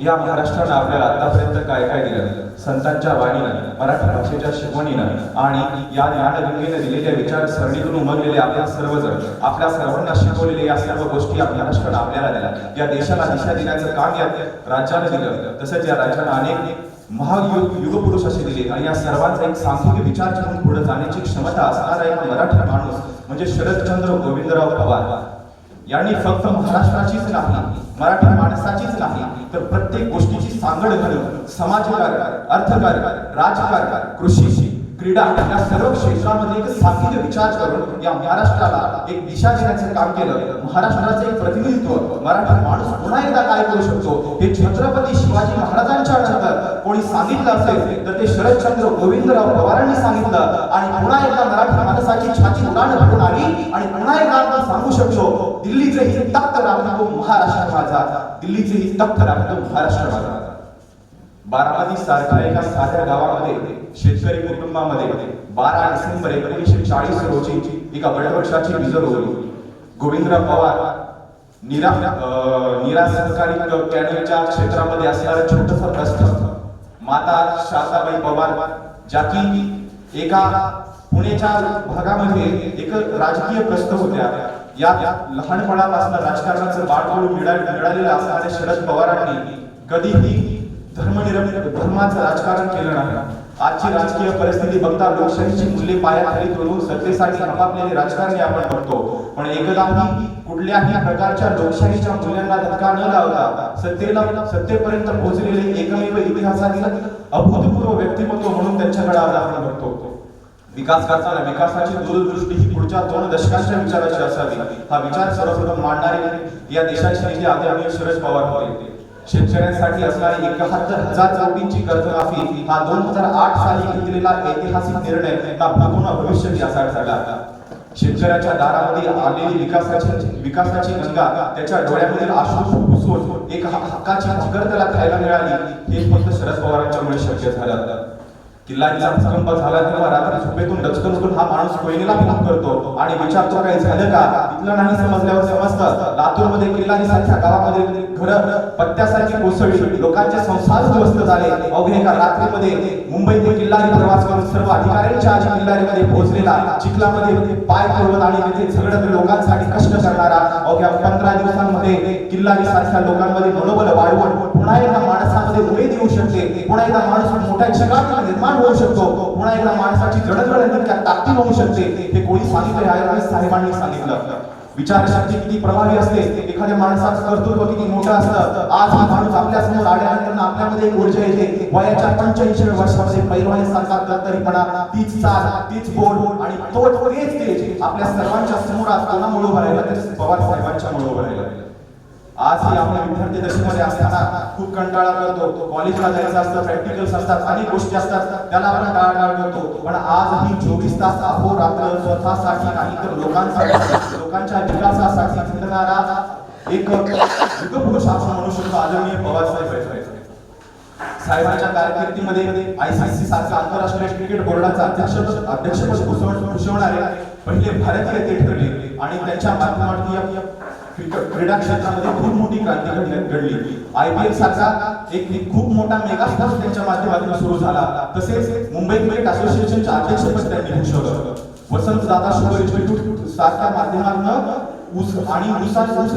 या महाराष्ट्रानं आपल्याला आतापर्यंत काय काय दिलं? संतांच्या वाणीनं मराठी भाषेच्या शिकवणीनं आणि या ज्ञानगंगेनं दिलेल्या विचारसरणीतून उमरलेले आपल्या सर्वजण आपल्या सर्वांना शिकवलेले या सर्व गोष्टी या महाराष्ट्रानं आपल्याला दिल्या. या देशाला दिशा देण्याचं काम या राज्यानं दिलं. तसंच या राज्यानं अनेक महायुग युगपुरुष असे दिले आणि या सर्वांचा एक सामूहिक विचार करून पुढे जाण्याची क्षमता असणारा एक मराठा माणूस म्हणजे शरदचंद्र गोविंदराव पवार. यांनी फक्त महाराष्ट्राचीच नाही मराठा माणसा प्रत्येक गोष्टीची सांगड घालून समाजकार्य अर्थकार्य राजकारण कृषी क्रीडा या सर्व क्षेत्रामध्ये एक साखीचे विचार करून या महाराष्ट्राला एक दिशा देण्याचं काम केलं. महाराष्ट्राचं एक प्रतिनिधित्व. मराठा माणूस पुन्हा एकदा काय करू शकतो? हे छत्रपती शिवाजी महाराजांच्या नंतर कोणी सांगितलं असेल तर ते शरदचंद्र गोविंदराव पवारांनी सांगितलं. आणि पुन्हा एकदा मराठा माणसाची छाती उडाण भरून आली आणि पुन्हा एकदा आपण सांगू शकतो दिल्लीचे ही तख्त राखतो महाराष्ट्र माझा. दिल्लीचे ही तख्त राखतो महाराष्ट्र माझा. बारामती सारख्या एका साध्या गावामध्ये शेतकरी कुटुंबामध्ये बारा डिसेंबर एकोणीसशे चाळीस रोजी एका वटवृक्षाची बीज रोवली. गोविंदराव पवार निरा अं, निरा सहकारी कॅनलच्या क्षेत्रामध्ये असणारं छोटस प्रस्थ माता शारदाबाई पवार ज्या की एका पुण्याच्या भागामध्ये एक राजकीय प्रस्थ होत्या. या लहानपणापासून राजकारणाचं बाळकडून मिळालेलं असणाऱ्या शरद पवारांनी कधीही धर्मनिरपेक्ष धर्माचं राजकारण केलं नाही. आजची राजकीय परिस्थिती बघता लोकशाहीची मूल्ये पायाखाली करून सत्तेसाठी आपापलेले राजकारणी आपण बघतो पण एकदाही कुठल्याही प्रकारच्या लोकशाहीच्या मूल्यांना धक्का न लावता सत्तेला सत्तेपर्यंत पोहोचलेले एकमेव इतिहासातील अभूतपूर्व व्यक्तिमत्व म्हणून त्यांच्याकडे आज आपण बघतो विकास करताना विकासाची दूरदृष्टी ही पुढच्या दोन दशकांच्या विचाराची असावी. हा विचार सर्वप्रथम मांडणारे या देशाचे नेते आदरणीय शरद पवार होते. शेतकऱ्यांसाठी असणारी एकाहत्तर हजार कोटींची कर्जमाफी हा दोन हजार आठ साली घेतलेला ऐतिहासिक निर्णय हा भूगोल भविष्य यासाठी झाला. शेतकऱ्याच्या दारामध्ये आलेली विकासाची विकासाची गंगा त्याच्या डोळ्यामधील अश्रू पुसून एक ह- हक्काची भाकर त्याला खायला मिळाली हे फक्त शरद पवारांच्यामुळे शक्य झालं. किल्लारीचा भूकंप झाला तेव्हा रात्री झोपेतून डचकन हा माणूस कोयनेला फोन करतो आणि विचारतो काही झालं का? आपल्याला नाही समजल्यावर समजतं लातूरमध्ये किल्लारी गावामध्ये घर पत्त्यासारखी कोसळली लोकांचे संसार उद्ध्वस्त झाले. अवघे एका रात्रीमध्ये मुंबईतील किल्लारी प्रवास करून सर्व अधिकाऱ्यांच्या आधी किल्लारीमध्ये पोहोचलेला. चिखलामध्ये पाय पडवत आणि तिथे झगडत लोकांसाठी कष्ट करणारा. अवघ्या पंधरा दिवसांमध्ये किल्लारी सारख्या लोकांमध्ये मनोबल वाढवून पुन्हा एकदा माणसामध्ये उमेद येऊ शकते. पुन्हा एकदा माणूस मोठ्या जगात निर्माण होऊ शकतो. पुन्हा एकदा माणसाची जडजड ताकद होऊ शकते. हे कोणी सांगितले आहे साहेबांनी सांगितलं. विचारशक्ती किती प्रभावी असते एखाद्या माणसाचं कर्तृत्व किती मोठं असतं आज हा माणूस आपल्यासमोर आल्यानंतर आपल्यामध्ये एक ऊर्जा येते. वयाच्या पंच्याऐंशी वर्षामध्ये पैलवानी सारखा गद्दारीपणा तीच चाल तीच बोल आणि तो तेच तेज आपल्या सर्वांच्या समोर आज कोणामुळे भरायला राहिला तर पवार साहेबांच्या मुळे भरायला राहिला. आजही आपण विद्यार्थी दशेमध्ये असताना खूप कंटाळा करतो. कॉलेजला जायचं असतं प्रॅक्टिकल्स असतात अनेक गोष्टी असतात. त्याला आपण टाळाटाळ करतो. पण आज ही चोवीस तास अहोरात्र स्वतःसाठी नाही तर लोकांसाठी लोकांच्या विकासासाठी झटणारा एक युगपुरुष आपण म्हणू शकतो आदरणीय पवारसाहेब साहेब साहेबांच्या कारकिर्दीमध्ये आयसीसी सारख्या आंतरराष्ट्रीय क्रिकेट बोर्डाचा अध्यक्ष अध्यक्षपद भूषवणारे पहिले भारतीय ते ठरले आणि त्यांच्या माध्यमातून क्रीडा क्षेत्रामध्ये खूप मोठी क्रांती घडली- घडली. आय पी एल सारखा एक खूप मोठा मेगा स्पोर्ट्स त्यांच्या माध्यमातून सुरू झाला. तसेच मुंबई क्रिकेट असोसिएशनच्या अध्यक्षपद त्यांनी भूषवलं. वसंत दादा शुभ इन्स्टिट्यूट सारख्या माध्यमातून ऊस आणि ऊसात ऊस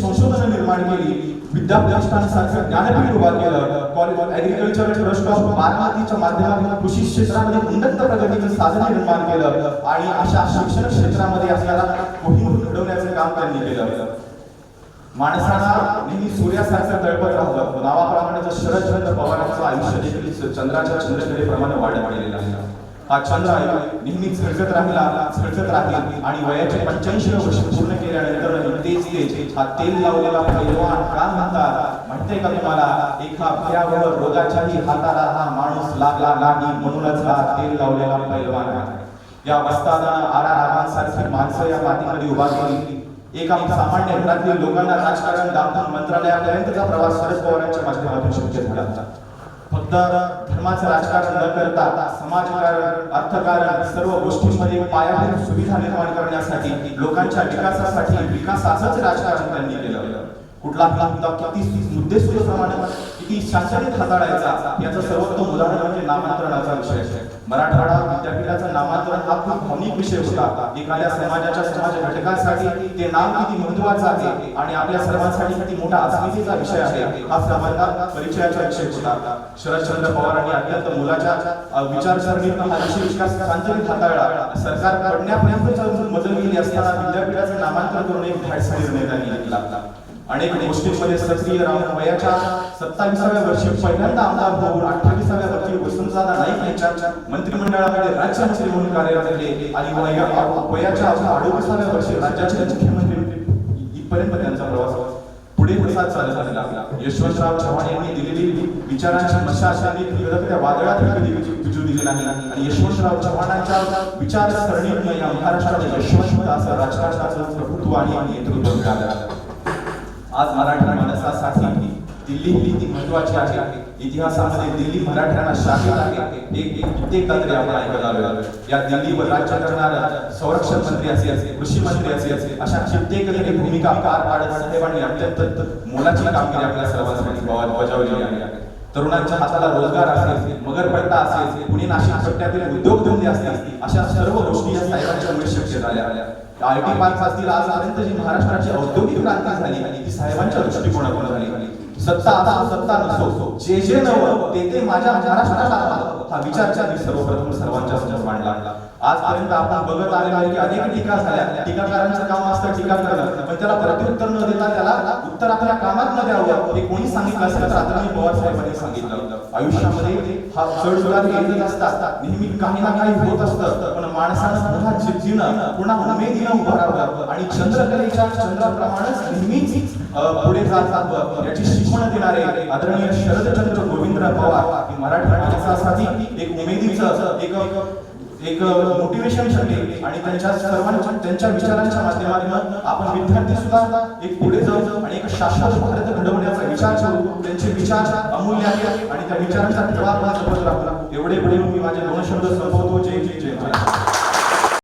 संशोधन निर्माण केली. विद्याप्रतिष्ठान ज्ञानपीठ उभा केलं. कॉलेज ऍग्रिकल्चर ट्रस्ट ऑफ बारामतीच्या माध्यमातून कृषी क्षेत्रामध्ये उन्नत प्रगतीचं साधन निर्माण केलं. आणि अशा शिक्षण क्षेत्रामध्ये असणारा कोहिनूर घडवण्याचं काम त्यांनी केलं माणसाला नेहमी सूर्यासारखं तळपत राहतं नावाप्रमाणे जर शरदचंद्र पवारांचं आयुष्य देखील चंद्राच्या चंद्रकलेप्रमाणे वाढत गेलेलं आहे. हा चंद्र आहे नेहमी झळकत राहिला झळकत राहिला आणि वयाचे पंच्याऐंशी वर्ष पूर्ण केल्यानंतर तेच तेज हा तेल लावलेला पैलवान का म्हणतात? म्हणते का तुम्हाला? एका भयावह रोगाच्याही हाताला हा माणूस लागला नाही म्हणूनच हा तेल लावलेला पैलवान आहे. या वस्ताना आरा रामांसारखी माणसं या मातीमध्ये उभा केली. एक एका सामान्य घरातील लोकांना राजकारण दाखवून मंत्रालयापर्यंतचा प्रवास शरद पवारांच्या माध्यमातून शक्य झाला फक्त धर्माचं राजकारण न करता समाजकारण अर्थकारण सर्व गोष्टींमध्ये पायाभूत सुविधा निर्माण करण्यासाठी लोकांच्या विकासासाठी विकासाचंच राजकारण त्यांनी केलं. कुठला आपला मुद्दा किती मुद्दे प्रमाणात किती शासनिक हाताळायचा याचं सर्वोत्तम उदाहरण म्हणजे नामांतरणाचा विषय. मराठवाडा विद्यापीठाचं नामांतरण हा खूप भावनिक विषय होता. एखाद्या समाजाच्या समाज घटकासाठी ते नाम किती महत्वाचं आहे आणि आपल्या सर्वांसाठी किती मोठा अस्मितेचा विषय आहे हा सर्वांना परिचयाचा विषय होता. शरदचंद्र पवारांनी अत्यंत मुलाच्या अ, हा विषय विकास सांत्वनिक हाताळला. सरकार पडण्यापर्यंत मदत केली असताना विद्यापीठाचं नामांतर करून एक धाडसा निर्णय त्यांनी घेतला. अनेक गोष्टींमध्ये सक्रिय राहून वयाच्या सत्तावीसाव्या वर्षी पहिल्यांदा आमदार होऊन अठ्ठावीसाव्या वर्षी वसंतदादा नाईक यांच्या मंत्रिमंडळामध्ये राज्यमंत्री म्हणून कार्यरत केले आणि वयाच्या अडोतीसाव्या वर्षी राज्याचे मुख्यमंत्री इथपर्यंत त्यांचा प्रवास पुढे प्रसाद चालत झालेला यशवंतराव चव्हाण यांनी दिलेली विचारांची मशाशाने त्या वादळात कधी विजू दिली नाही. आणि यशवंतराव चव्हाणांच्या विचारसरणीतून या महाराष्ट्राच्या यशवंत असं राजकारणाचं प्रभुत्व आणि नेतृत्व मिळालं. आज मराठा माणसासाठी दिल्ली ही ती महत्वाची आहे? इतिहासामध्ये दिल्ली मराठ्यांना शाखा आहे. एक एक कित्येक तंत्रे आपण ऐकत आलो या दिल्लीवर राज्य करणारा संरक्षण मंत्री असेल कृषी मंत्री असेल अशा कित्येक भूमिका पार पाडत साहेबांनी अत्यंत मोलाची कामगिरी आपल्या सर्वांसाठी बजाव- बजावली आहे. तरुणांच्या हाताला रोजगार असेल मगरपट्टा असेल पुणे नाशिक पट्ट्यातील उद्योगधंदे असतील अशा सर्व गोष्टी या साहेबांच्यामुळे शक्य झाल्या. आय टी पार्क असतील आजपर्यंत जी महाराष्ट्राची औद्योगिक क्रांती झाली ती साहेबांच्या दृष्टिकोनातून झाली. सत्ता आता सत्ता नसो जे जे नव ते ते माझ्या महाराष्ट्राला हा विचार सर्वप्रथम सर्वांच्या समोर मांडला. आजपर्यंत आपण बघत आलेलो आहे की अनेक टीका झाल्या. टीकाकारांचं काम असतं टीका करणं. पण त्याला प्रत्युत्तर न देता त्याला उत्तर आपल्या कामात न द्यावं हे कोणी सांगितलं असेल तर आदरणीय पवार साहेबांनी सांगितलं. आयुष्यामध्ये हा चढ उतार येतच असतात. नेहमी काही ना काही होत असतं. पण माणसानं पुन्हा जिद्दीनं पुन्हा उमेदीनं उभं राहावं. आणि चंद्रकलेच्या चंद्राप्रमाणेच नेहमीच पुढे जात याची शिकवण देणारे आदरणीय शरदचंद्र गोविंदराव पवार ही मराठी माणसासाठी एक उमेदीचं एक एक मोटिवेशन ठरले. आणि त्यांच्या सर्वांच्या त्यांच्या विचारांच्या माध्यमातून आपण विद्यार्थी सुद्धा एक पुढे जाऊ आणि एक शाश्वत भारत घडवण्याचा विचार करू त्यांचे विचार अमूल्य आहेत. आणि त्या विचारांचा ठेवा आपण जपत राहू एवढे पुढे मी माझे दोन शब्द संपवतो. जय जय जय.